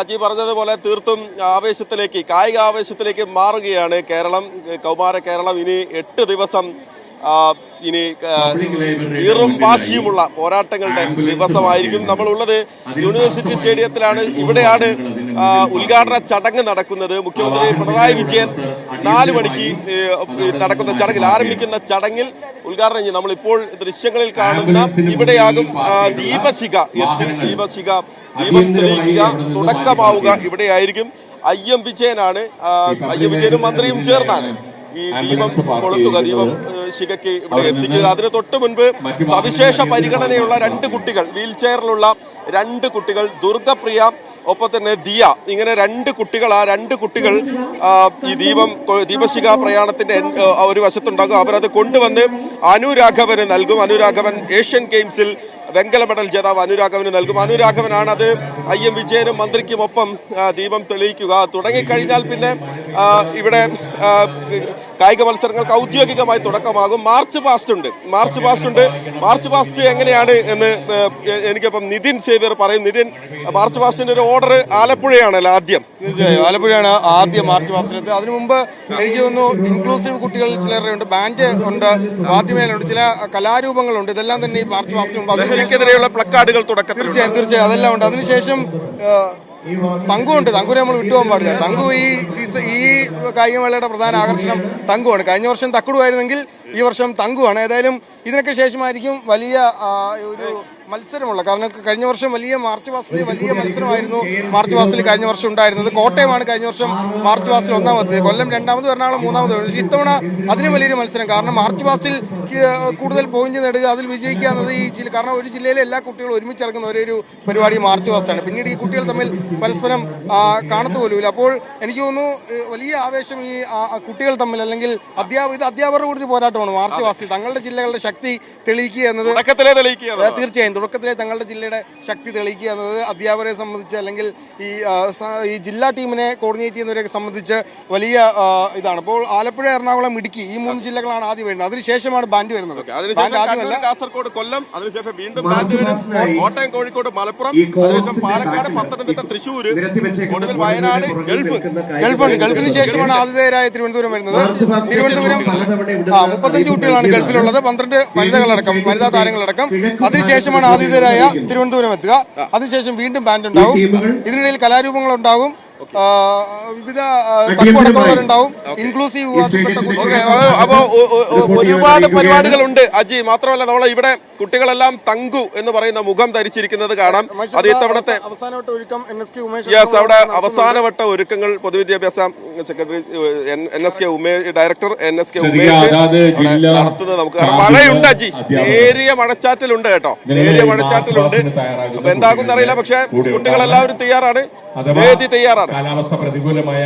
അജി പറഞ്ഞതുപോലെ തീർത്തും ആവേശത്തിലേക്ക് കായിക ആവേശത്തിലേക്ക് മാറുകയാണ് കേരളം. കൗമാര കേരളം ഇനി എട്ട് ദിവസം ഇനി ഈറും വാശിയുമുള്ള പോരാട്ടങ്ങളുടെ ദിവസമായിരിക്കും നമ്മളുള്ളത്. യൂണിവേഴ്സിറ്റി സ്റ്റേഡിയത്തിലാണ് ഇവിടെയാണ് ഉദ്ഘാടന ചടങ്ങ് നടക്കുന്നത്. മുഖ്യമന്ത്രി പിണറായി വിജയൻ നാല് മണിക്ക് നടക്കുന്ന ചടങ്ങിൽ ആരംഭിക്കുന്ന ചടങ്ങിൽ ഉദ്ഘാടനം ചെയ്യും. നമ്മളിപ്പോൾ ദൃശ്യങ്ങളിൽ കാണുന്ന ഇവിടെയാകും ദീപശിക ദീപശിഖ എത്തി ദീപശിഖ ദീപം തെളിയിക്കുക തുടക്കമാവുക ഇവിടെയായിരിക്കും. ഐ എം വിജയനാണ് ഐ എം വിജയനും മന്ത്രിയും ചേർന്നാണ്. ഈ ദീപം കൊളുത്തുക ദീപം ശിഖയ്ക്ക് ഇവിടെ എത്തിക്കുക. അതിന് തൊട്ട് മുൻപ് സവിശേഷ പരിഗണനയുള്ള രണ്ട് കുട്ടികൾ വീൽ ചെയറിലുള്ള രണ്ട് കുട്ടികൾ ദുർഗപ്രിയ ഒപ്പം തന്നെ ദിയ. ഇങ്ങനെ രണ്ട് കുട്ടികൾ ആ രണ്ട് കുട്ടികൾ ഈ ദീപം ദീപശിഖ പ്രയാണത്തിന്റെ ഒരു വശത്തുണ്ടാകും. അവരത് കൊണ്ടുവന്ന് അനുരാഘവന് നൽകും. അനുരാഘവൻ ഏഷ്യൻ ഗെയിംസിൽ വെങ്കല മെഡൽ ജേതാവ് അനുരാഘവന് നൽകും. അനുരാഘവനാണ് അത് ഐ എം വിജയനും മന്ത്രിക്കുമൊപ്പം ദീപം തെളിയിക്കുക. തുടങ്ങിക്കഴിഞ്ഞാൽ പിന്നെ ഇവിടെ കായിക മത്സരങ്ങൾക്ക് ഔദ്യോഗികമായി തുടക്കമാകും. മാർച്ച് പാസ്റ്റ് ഉണ്ട്. മാർച്ച് പാസ്റ്റ് ഉണ്ട്. മാർച്ച് പാസ്റ്റ് എങ്ങനെയാണ് എന്ന് എനിക്കിപ്പം നിതിൻ സേവ്യർ പറയും. നിതിൻ മാർച്ച് പാസ്റ്റിന്റെ ഒരു ഓർഡർ ആലപ്പുഴയാണല്ലോ ആദ്യം. തീർച്ചയായും. ആലപ്പുഴയാണ് ആദ്യം മാർച്ച് പാസ്റ്റിനെത്തി അതിനു മുമ്പ് എനിക്ക് തോന്നുന്നു ഇൻക്ലൂസീവ് കുട്ടികൾ ചിലരുടെ ഉണ്ട് ബാൻഡ് ഉണ്ട് വാദ്യമേലുണ്ട് ചില കലാരൂപങ്ങളുണ്ട്. ഇതെല്ലാം തന്നെ ഈ മാർച്ച് പാസ്റ്റിന് മുമ്പ് പ്ലക്കാർഡുകൾ തുടക്കം തീർച്ചയായും തീർച്ചയായും. അതെല്ലാം ഉണ്ട്. അതിനുശേഷം തങ്കു ഉണ്ട് തങ്കുനെ നമ്മൾ വിട്ടുപോകാൻ പാടില്ല. തങ്കു ഈ സീസൺ ഈ കായികമേളയുടെ പ്രധാന ആകർഷണം തങ്കുവാണ്. കഴിഞ്ഞ വർഷം തക്കുടുവായിരുന്നെങ്കിൽ ഈ വർഷം തങ്കുവാണ്. ഏതായാലും ഇതിനൊക്കെ ശേഷമായിരിക്കും വലിയ ഒരു മത്സരമുള്ള കാരണം കഴിഞ്ഞ വർഷം വലിയ മാർച്ച് മാസത്തിൽ വലിയ മത്സരമായിരുന്നു മാർച്ച് മാസത്തിൽ കഴിഞ്ഞ വർഷം ഉണ്ടായിരുന്നത്. കോട്ടയമാണ് കഴിഞ്ഞ വർഷം മാർച്ച് മാസത്തിൽ ഒന്നാമത്. കൊല്ലം രണ്ടാമത് എറണാകുളം മൂന്നാമത്. പക്ഷേ ഇത്തവണ അതിന് വലിയൊരു മത്സരം. കാരണം മാർച്ച് മാസത്തിൽ കൂടുതൽ പോയിന്റ് നേടുക അതിൽ വിജയിക്കുക എന്നത് ഈ ജില്ല കാരണം ഒരു ജില്ലയിലെ എല്ലാ കുട്ടികളും ഒരുമിച്ച് ഇറങ്ങുന്ന ഒരേ ഒരു പരിപാടി മാർച്ച് മാസത്താണ് പിന്നീട് ഈ കുട്ടികൾ തമ്മിൽ പരസ്പരം കാണത്തു പോലുമില്ല. അപ്പോൾ എനിക്ക് തോന്നുന്നു വലിയ ആവേശം ഈ കുട്ടികൾ തമ്മിൽ അല്ലെങ്കിൽ അധ്യാപക ഇത് അധ്യാപകരുടെ കൂടി ഒരു പോരാട്ടമാണ് മാർച്ച് മാസത്തിൽ. തങ്ങളുടെ ജില്ലകളുടെ ശക്തി തെളിയിക്കുക എന്നത് തെളിയിക്കുക തീർച്ചയായും തുടക്കത്തിലെ തങ്ങളുടെ ജില്ലയുടെ ശക്തി തെളിയിക്കുക എന്നത് അധ്യാപകരെ സംബന്ധിച്ച് അല്ലെങ്കിൽ ഈ ഈ ജില്ലാ ടീമിനെ കോർഡിനേറ്റ് ചെയ്യുന്നവരെയൊക്കെ സംബന്ധിച്ച് വലിയ ഇതാണ്. അപ്പോൾ ആലപ്പുഴ എറണാകുളം ഇടുക്കി ഈ മൂന്ന് ജില്ലകളാണ് ആദ്യം വരുന്നത്. അതിനുശേഷമാണ് ബാൻഡ് വരുന്നത്. കാസർഗോഡ് കൊല്ലം അതിനുശേഷം വീണ്ടും കോട്ടയം കോഴിക്കോട് മലപ്പുറം അതിനുശേഷം പാലക്കാട് പത്തനംതിട്ട തൃശ്ശൂർ ഒടുവിൽ വയനാട് ഗൾഫ്. ഗൾഫുണ്ട് ഗൾഫിന് ശേഷമാണ് ആതിഥേയരായ തിരുവനന്തപുരം വരുന്നത്. തിരുവനന്തപുരം മുപ്പത്തഞ്ച് കുട്ടികളാണ് ഗൾഫിലുള്ളത്. പന്ത്രണ്ട് വനിതകളടക്കം വനിതാ താരങ്ങളടക്കം. അതിനുശേഷമാണ് ആതിഥേയരായ തിരുവനന്തപുരം എത്തുക. അതിനുശേഷം വീണ്ടും ബാൻഡ് ഉണ്ടാവും. ഇതിനിടയിൽ കലാരൂപങ്ങൾ ഉണ്ടാവും ആ, വിവിധ തക്കടക്കമുള്ളവരുണ്ടാവും ഇൻക്ലൂസീവ് അപ്പോ ഒരുപാട് പരിപാടികളുണ്ട്. അജി മാത്രമല്ല നമ്മളെ ഇവിടെ കുട്ടികളെല്ലാം തങ്കു എന്ന് പറയുന്ന മുഖം ധരിച്ചിരിക്കുന്നത് കാണാം. അത് ഇത്തവണത്തെ യെസ് അവിടെ അവസാനവട്ട ഒരുക്കങ്ങൾ പൊതുവിദ്യാഭ്യാസ secretary N S K Umesh director N S K Umesh നടത്തുന്നത് നമുക്ക് മഴയുണ്ട് അജി. നേരിയ മഴച്ചാറ്റലുണ്ട് കേട്ടോ. നേരിയ മഴച്ചാറ്റലുണ്ട്. അപ്പൊ എന്താകും അറിയില്ല പക്ഷെ കുട്ടികളെല്ലാവരും തയ്യാറാണ്. വേദി തയ്യാറാണ്. കാലാവസ്ഥ പ്രതികൂലമായ